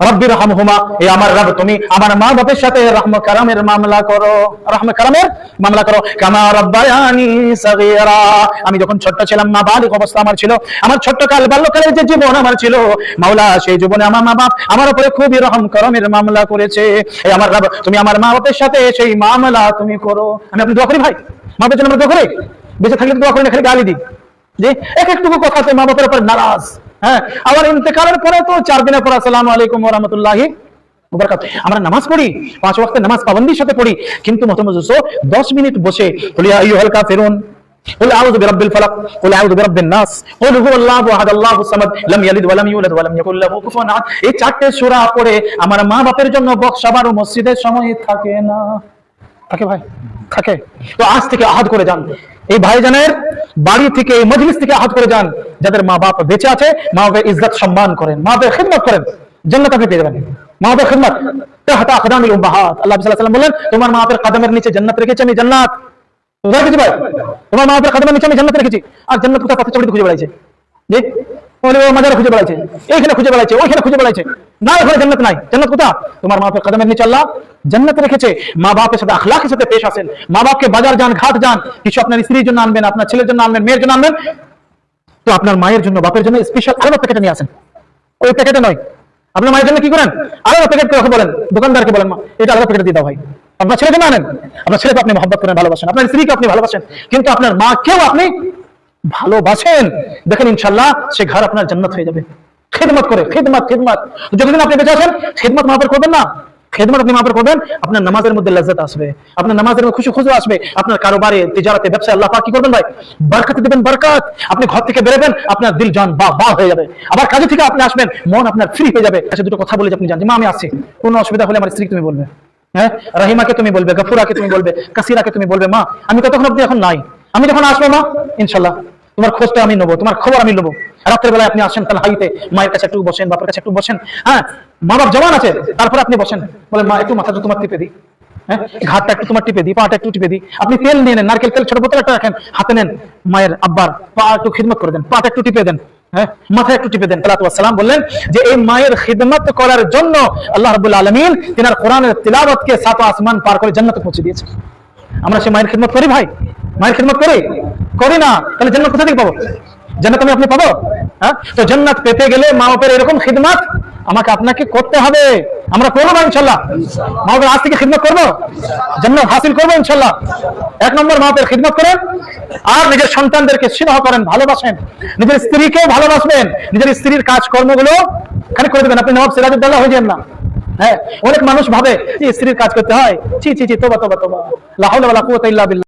রব্বির হামহুমা এ আমার রব তুমি আমার মা বাপের সাথে রহম কারামের মামলা করো, রহম কারামের মামলা করো। কামা রব্বায়ানি সাগীরা। আমি যখন ছোট্ট ছিলাম, মা বালিক অবস্থা আমার ছিল। আমার ছোট্ট কাল বাল্যকালের যে জীবন আমার ছিল, মাওলা সেই জীবনে আমার মা বাপ আমার উপরে খুবই রহম করমের মামলা করেছে। এই আমার রব, তুমি আমার মা বাপের সাথে সেই মামলা তুমি করো। আমি আপনি দোয়া করি ভাই, মা বাপের জন্য আমরা দোয়া করি। বেঁচে থাকলে দোয়া করি না খালি গালি দিই যে এক একটুকু কথাতে মা বাপের উপর নারাজ। হ্যাঁ আবার ইন্তেকালের পরে তো চার দিনের পর আসসালামু আলাইকুম ওয়া রাহমাতুল্লাহি ওয়া বারাকাতুহু। আমরা নামাজ পড়ি পাঁচ ওয়াক্তের নামাজ পাবন্দির সাথে পড়ি কিন্তু মতমজুস 10 মিনিট বসে বলি আইয়ুহাল কাফিরুন قل اعوذ برب الفلق قل اعوذ برب الناس قل هو الله احد الله الصمد لم يلد ولم يولد ولم يكن له كفوا احد এই চারটে সূরা পড়ে আমার মা বাপের জন্য বক্সাবার ও মসজিদের সময় থাকে না থাকে ভাই থাকে তো আজ থেকে আহাত করে যান এই ভাইজানের বাড়ি থেকে এই মজলিস থেকে আহত করে যান, যাদের মা বাপ বেঁচে আছে, মা বাপের ইজ্জত সম্মান করেন, মা বাপের খেদমত করেন জন্য আপনি পেয়ে যাবেন। মা বাপের খেদমত। আল্লাহ সাল্লাল্লাহু বলেন তোমার মা বাপের কদমের নিচে জান্নাত রেখেছি আমি, জান্নাত। তোমার মা বাপের কদমের নিচে আমি জান্নাত রেখেছি। আর জান্নাত কোথায় পথে চড়িতে খুঁজে বেড়াইছে? মা মা মা মেয়ের জন্য আনবেন। তো আপনার মায়ের জন্য, বাপের জন্য স্পেশাল আলাদা প্যাকেটে নিয়ে আসেন। ওই প্যাকেটে নয়। আপনার মায়ের জন্য কি করেন? আলাদা প্যাকেট বলেন। দোকানদারকে বলেন, মা, এটা আলাদা প্যাকেটে দাও ভাই। আপনার ছেলেকে না আনেন। আপনার ছেলেকে আপনি মহব্বত করেন, ভালোবাসেন। আপনার স্ত্রীকে আপনি ভালোবাসেন। কিন্তু আপনার মাকেও আপনি ভালোবাসেন? দেখেন ইনশাল্লাহ সে ঘর আপনার জান্নাত হয়ে যাবে। খেদমত করে, খেদমত খেদমত। যতদিন আপনি বেঁচে আছেন, খেদমত মাপের করবেন না। খেদমত আপনি করবেন, আপনার নামাজের মধ্যে লজ্জত আসবে। আপনার নামাজের মধ্যে খুশি খুশি আসবে। আপনার কারোবারে তিজারতে ব্যবসায় আল্লাহ পাক কি করবেন ভাই? বরকত বরকত। আপনি ঘর থেকে বেরোবেন, আপনার দিল জান বা বা হয়ে যাবে। আবার কাজে থেকে আপনি আসবেন, মন আপনার ফ্রি হয়ে যাবে। আচ্ছা দুটো কথা বলে আপনি জানেন মা, আমি আসছি। কোনো অসুবিধা হলে আমার স্ত্রী তুমি বলবে। হ্যাঁ? রাহিমাকে তুমি বলবে, গফুরাকে তুমি বলবে, কাসিরাকে তুমি বলবে, মা, আমি কতক্ষণ অব্দি এখন নাই? আমি যখন আসব, মা ইনশাল্লাহ তোমার খোঁজটা আমি নেব, তোমার খবর আমি নেব। রাত্রের বেলায় আপনি আসেন তাহলে হাইতে মায়ের কাছে একটু বসেন, বাপের কাছে একটু বসেন। হ্যাঁ মা বাপ জওয়ান আছে, তারপরে আপনি বসেন। বলে মা, একটু মাথাটা তোমার টিপে দিই। হ্যাঁ ঘাটটা একটু তোমার টিপে দিই, পাটা একটু টিপে দিই। আপনি তেল নিয়ে নেন, নারকেল তেল, ছোট বোতল একটা রাখেন, হাতে নেন, মায়ের আব্বার পা একটু খিদমত করে দেন, পাটা একটু টিপে দেন হ্যাঁ মাথায় একটু টিপে দেন। সালাম বললেন যে, এই মায়ের খিদমত করার জন্য আল্লাহ রাব্বুল আলামিন তিনার কোরআনের তিলাওয়াতকে সাত আসমান পার করে জান্নাতে পৌঁছে দিয়েছে আমরা সে মায়ের খিদমত করি ভাই? মায়ের খিদমত করি? করি না। তাহলে জান্নাত কোথা থেকে পাবো? জান্নাত আমি আপনি পাবো? হ্যাঁ? তো জান্নাত পেতে গেলে মা বাপের এরকম খিদমত আমাকে আপনাকে করতে হবে। আমরা করব না, ইনশাল্লাহ? মা বাপের আজ থেকে খিদমত করব? জান্নাত হাসিল করব, ইনশাল্লাহ? এক নম্বর মা বাপের খিদমত করেন আর নিজের সন্তানদেরকে স্নেহ করেন, ভালোবাসেন। নিজের স্ত্রীকে ভালোবাসবেন। নিজের স্ত্রীর কাজ কর্মগুলো খালি করে দেবেন। আপনি নবাব সিরাজুদ্দৌলা হয়ে যান না। হ্যাঁ? অনেক মানুষ ভাবে স্ত্রীর কাজ করতে হয়। চি চি চি তোবা তোবা তোবা। লা হাওলা ওয়ালা কুওয়াতা ইল্লা বিল্লাহ।